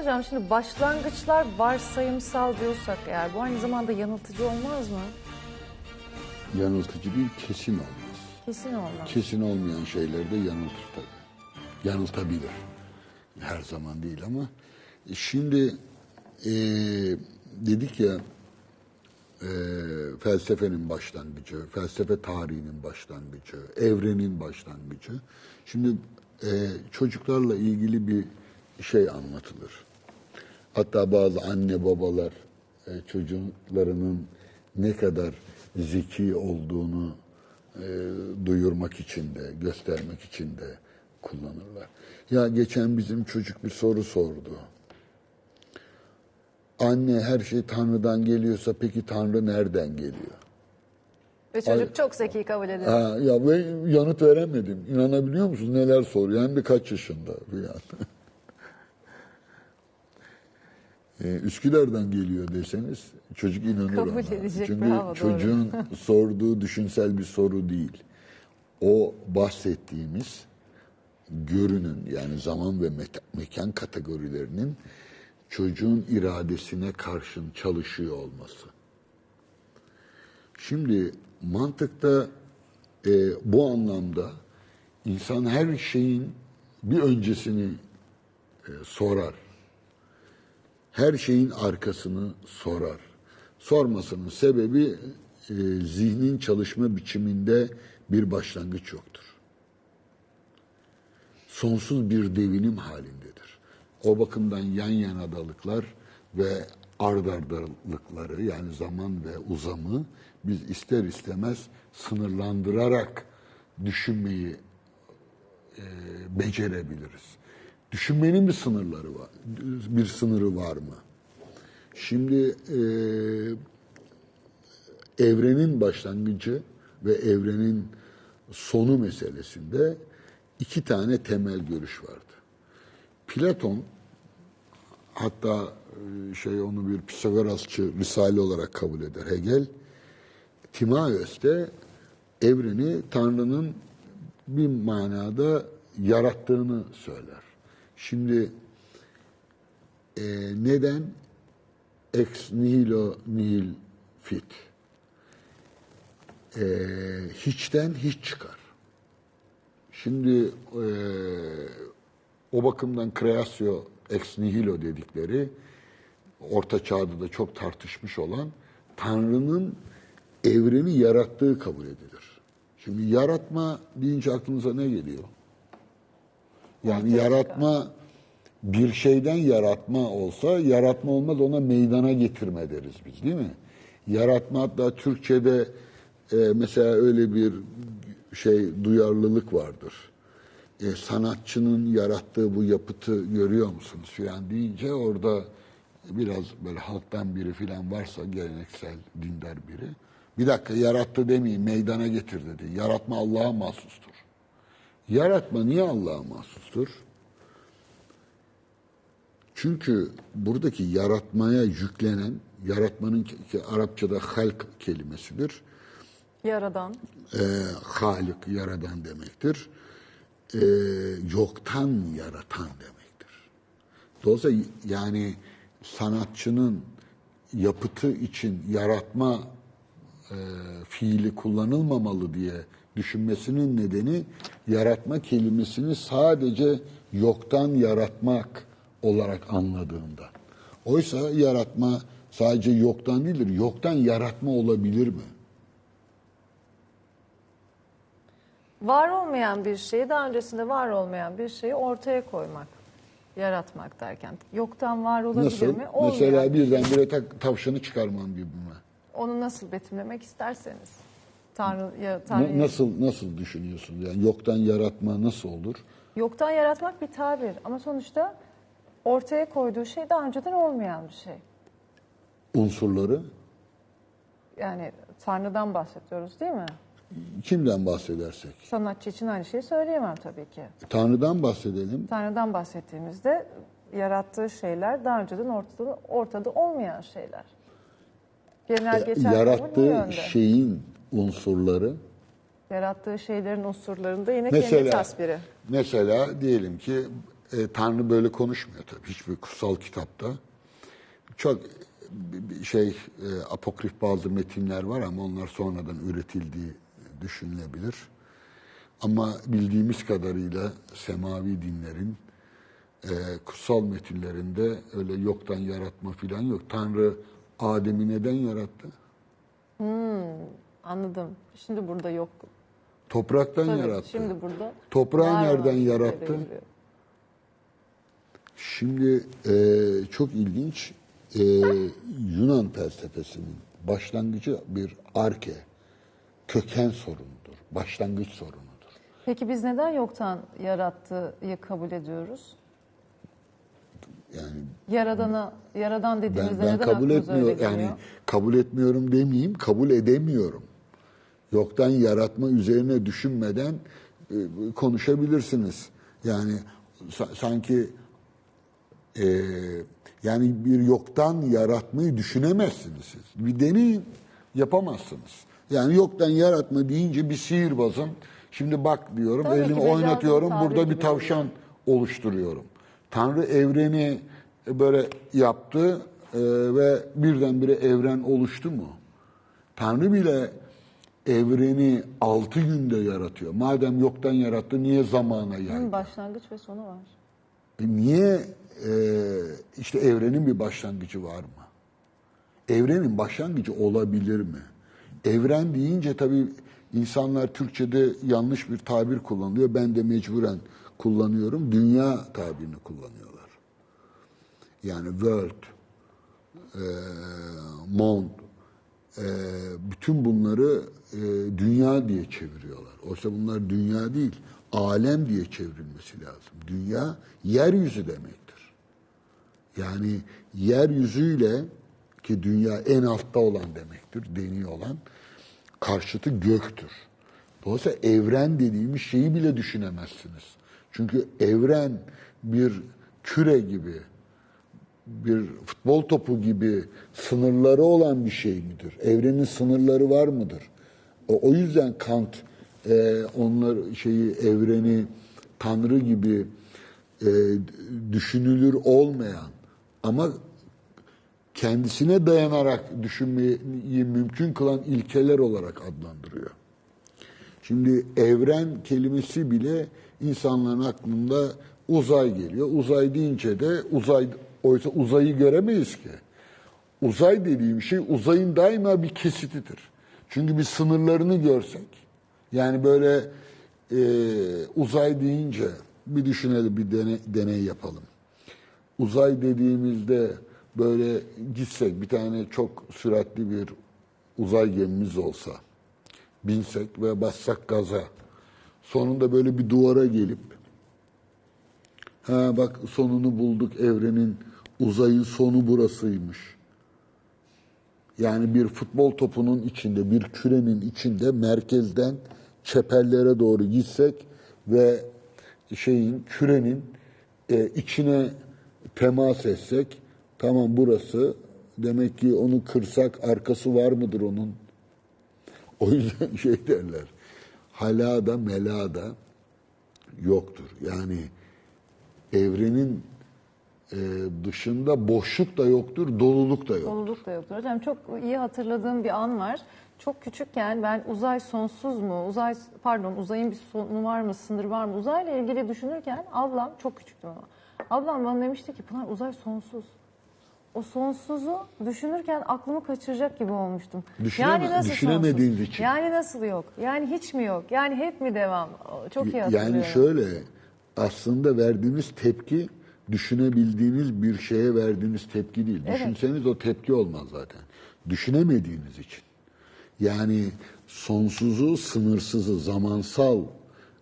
hocam şimdi başlangıçlar varsayımsal diyorsak eğer bu aynı zamanda yanıltıcı olmaz mı? Yanıltıcı değil, kesin olmaz. Kesin olmaz. Kesin olmayan şeyler de yanıltır tabii. Yanıltabilir. Her zaman değil ama. E, Şimdi e, dedik ya e, felsefenin başlangıcı, felsefe tarihinin başlangıcı, evrenin başlangıcı. Şimdi e, çocuklarla ilgili bir şey anlatılır. Hatta bazı anne babalar e, çocuklarının ne kadar zeki olduğunu e, duyurmak için de, göstermek için de kullanırlar. Ya geçen bizim çocuk bir soru sordu. Anne her şey Tanrı'dan geliyorsa peki Tanrı nereden geliyor? Ve çocuk çok zeki kabul ediyor. Ha, ya ve yanıt veremedim. İnanabiliyor musunuz? Neler soruyor? Hem de kaç yaşında Rüya. Ee, Üsküdar'dan geliyor deseniz çocuk inanır Kabul ona. edecek, Çünkü bravo, doğru. çocuğun sorduğu düşünsel bir soru değil. O bahsettiğimiz görünün yani zaman ve meta- mekan kategorilerinin çocuğun iradesine karşın çalışıyor olması. Şimdi mantıkta e, bu anlamda insan her şeyin bir öncesini e, sorar. Her şeyin arkasını sorar. Sormasının sebebi e, zihnin çalışma biçiminde bir başlangıç yoktur. Sonsuz bir devinim halindedir. O bakımdan yan yanadalıklar ve ardardalıkları yani zaman ve uzamı biz ister istemez sınırlandırarak düşünmeyi e, becerebiliriz. Düşünmenin bir sınırları var, bir sınırı var mı? Şimdi e, evrenin başlangıcı ve evrenin sonu meselesinde iki tane temel görüş vardı. Platon hatta e, şey onu bir Pisagorasçı risale olarak kabul eder Hegel. Timaeus de evreni Tanrı'nın bir manada yarattığını söyler. Şimdi e, neden ex nihilo nihil fit? E, hiçten hiç çıkar. Şimdi e, o bakımdan kreasyo ex nihilo dedikleri orta çağda da çok tartışmış olan Tanrı'nın evreni yarattığı kabul edilir. Şimdi yaratma deyince aklınıza ne geliyor? Yani yaratma bir şeyden yaratma olsa yaratma olmaz ona meydana getirme deriz biz değil mi? Yaratma hatta Türkçe'de e, mesela öyle bir şey duyarlılık vardır. E, sanatçının yarattığı bu yapıtı görüyor musunuz filan deyince orada biraz böyle halktan biri filan varsa geleneksel dindar biri bir dakika yarattı demeyin meydana getir dedi. Yaratma Allah'a mahsustur. Yaratma niye Allah'a mahsustur? Çünkü buradaki yaratmaya yüklenen, yaratmanın ki Arapçada halk kelimesidir. Yaradan. E, halik, yaradan demektir. E, yoktan yaratan demektir. Dolayısıyla yani sanatçının yapıtı için yaratma e, fiili kullanılmamalı diye düşünmesinin nedeni yaratma kelimesini sadece yoktan yaratmak olarak anladığından. Oysa yaratma sadece yoktan değildir. Yoktan yaratma olabilir mi? Var olmayan bir şeyi daha öncesinde var olmayan bir şeyi ortaya koymak. Yaratmak derken. Yoktan var olabilir Nasıl? mi? Olmayan Mesela bir şey. birdenbire tak, tavşanı çıkarmam gibi mi? Onu nasıl betimlemek isterseniz. Tanrı, Tanrı nasıl nasıl düşünüyorsun? Yani yoktan yaratma nasıl olur? Yoktan yaratmak bir tabir ama sonuçta ortaya koyduğu şey daha önceden olmayan bir şey. Unsurları Yani Tanrı'dan bahsediyoruz değil mi? kimden bahsedersek? Sanatçı için aynı şeyi söyleyemem tabii ki. Tanrı'dan bahsedelim. Tanrı'dan bahsettiğimizde yarattığı şeyler daha önceden ortada, ortada olmayan şeyler. Genel geçer kabul bu Yarattığı şeyin unsurları Yarattığı şeylerin unsurlarında yine kendi Mesela, tasviri. mesela diyelim ki e, Tanrı böyle konuşmuyor tabii hiçbir kutsal kitapta. Çok şey e, apokrif bazı metinler var ama onlar sonradan üretildiği düşünülebilir. Ama bildiğimiz kadarıyla semavi dinlerin e, kutsal metinlerinde öyle yoktan yaratma filan yok. Tanrı Adem'i neden yarattı? Anladım. Şimdi burada yok. Topraktan Tabii, yarattı. Şimdi burada Toprağı var nereden şeyleri yarattı? Şimdi e, çok ilginç e, Yunan felsefesinin başlangıcı bir arke, köken sorunudur, başlangıç sorunudur. Peki biz neden yoktan yarattığıyı kabul ediyoruz? Yani Yaradana, yaradan ben, dediğimizde ben neden kabul geliyor? yani kabul etmiyorum demeyeyim, kabul edemiyorum. Yoktan yaratma üzerine düşünmeden e, konuşabilirsiniz. Yani sa- sanki e, yani bir yoktan yaratmayı düşünemezsiniz siz. Bir deneyin, yapamazsınız. Yani yoktan yaratma deyince bir sihirbazın, şimdi bak diyorum, Tabii elimi oynatıyorum, burada bir tavşan oluşturuyorum. Tanrı evreni böyle yaptı e, ve birdenbire evren oluştu mu? Tanrı bile evreni altı günde yaratıyor. Madem yoktan yarattı niye zamana yaydı? Başlangıç ve sonu var. E Niye e, işte evrenin bir başlangıcı var mı? Evrenin başlangıcı olabilir mi? Evren deyince tabii insanlar Türkçe'de yanlış bir tabir kullanıyor. Ben de mecburen kullanıyorum. Dünya tabirini kullanıyorlar. Yani world, e, mond, e, bütün bunları e, dünya diye çeviriyorlar. Oysa bunlar dünya değil, alem diye çevrilmesi lazım. Dünya yeryüzü demektir. Yani yeryüzüyle ki dünya en altta olan demektir, deniyor olan karşıtı göktür. Dolayısıyla evren dediğimiz şeyi bile düşünemezsiniz. Çünkü evren bir küre gibi, bir futbol topu gibi sınırları olan bir şey midir? Evrenin sınırları var mıdır? O, o yüzden Kant e, onlar şeyi evreni Tanrı gibi e, düşünülür olmayan ama kendisine dayanarak düşünmeyi mümkün kılan ilkeler olarak adlandırıyor. Şimdi evren kelimesi bile insanların aklında uzay geliyor. Uzay deyince de uzay oysa uzayı göremeyiz ki. Uzay dediğim şey uzayın daima bir kesitidir. Çünkü bir sınırlarını görsek yani böyle e, uzay deyince bir düşünelim bir deney, deney yapalım. Uzay dediğimizde böyle gitsek bir tane çok süratli bir uzay gemimiz olsa binsek ve bassak gaza sonunda böyle bir duvara gelip ha bak sonunu bulduk evrenin uzayın sonu burasıymış. Yani bir futbol topunun içinde, bir kürenin içinde merkezden çeperlere doğru gitsek ve şeyin kürenin e, içine temas etsek tamam burası demek ki onu kırsak arkası var mıdır onun? O yüzden şey derler. Halada melada yoktur. Yani evrenin e, dışında boşluk da yoktur, doluluk da yoktur. Doluluk da yoktur. Hocam çok iyi hatırladığım bir an var. Çok küçükken ben uzay sonsuz mu, uzay pardon uzayın bir sonu var mı, sınırı var mı? Uzayla ilgili düşünürken ablam çok küçüktüm ama. Ablam bana demişti ki Pınar uzay sonsuz. O sonsuzu düşünürken aklımı kaçıracak gibi olmuştum. Düşüneme- düşünemediğiniz sonsuz? için. Yani nasıl yok? Yani hiç mi yok? Yani hep mi devam? Çok iyi hatırlıyorum. Yani şöyle aslında verdiğiniz tepki düşünebildiğiniz bir şeye verdiğiniz tepki değil. Evet. Düşünseniz o tepki olmaz zaten. Düşünemediğiniz için. Yani sonsuzu, sınırsızı, zamansal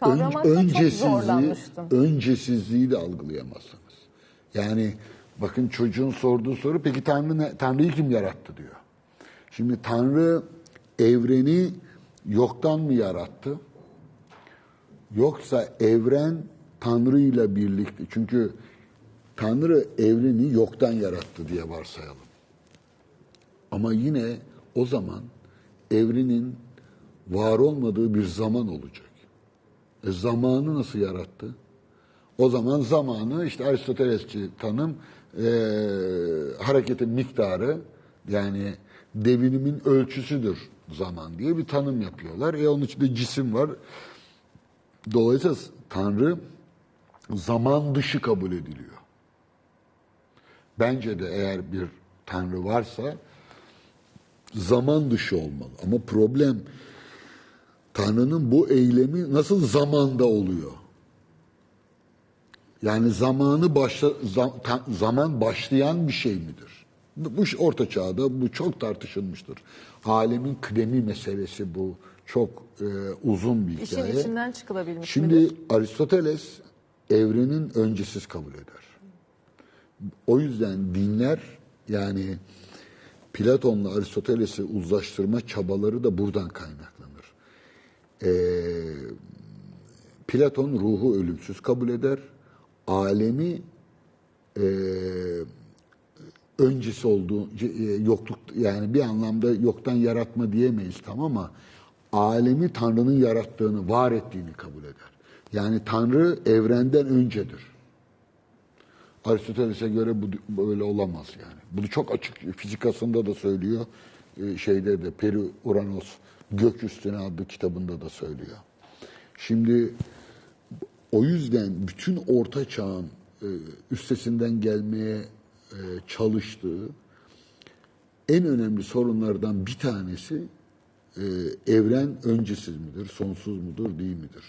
çok zorlanmıştım. öncesizliği de algılayamazsınız. Yani bakın çocuğun sorduğu soru peki Tanrı ne, Tanrı'yı kim yarattı diyor. Şimdi Tanrı evreni yoktan mı yarattı? Yoksa evren Tanrı ile birlikte. Çünkü Tanrı evreni yoktan yarattı diye varsayalım. Ama yine o zaman evrenin var olmadığı bir zaman olacak. E zamanı nasıl yarattı? O zaman zamanı işte Aristotelesçi tanım e, hareketin miktarı yani devinimin ölçüsüdür zaman diye bir tanım yapıyorlar. E onun içinde cisim var. Dolayısıyla Tanrı zaman dışı kabul ediliyor. Bence de eğer bir Tanrı varsa zaman dışı olmalı. Ama problem Tanrı'nın bu eylemi nasıl zamanda oluyor? Yani zamanı başla, zaman başlayan bir şey midir? Bu orta çağda bu çok tartışılmıştır. Alemin kıdemi meselesi bu. Çok e, uzun bir İşin hikaye. içinden çıkılabilmiş Şimdi midir? Aristoteles evrenin öncesiz kabul eder. O yüzden dinler yani Platon'la Aristoteles'i uzlaştırma çabaları da buradan kaynaklanır. Ee, Platon ruhu ölümsüz kabul eder. Alemi e, öncesi olduğu e, yokluk yani bir anlamda yoktan yaratma diyemeyiz tam ama alemi Tanrı'nın yarattığını, var ettiğini kabul eder. Yani Tanrı evrenden öncedir. Aristoteles'e göre bu böyle olamaz yani. Bunu çok açık fizikasında da söylüyor. e, Şeyde de Peri Uranos Gök Üstüne adlı kitabında da söylüyor. Şimdi o yüzden bütün orta çağın e, üstesinden gelmeye e, çalıştığı en önemli sorunlardan bir tanesi e, evren öncesiz midir, sonsuz mudur, değil midir?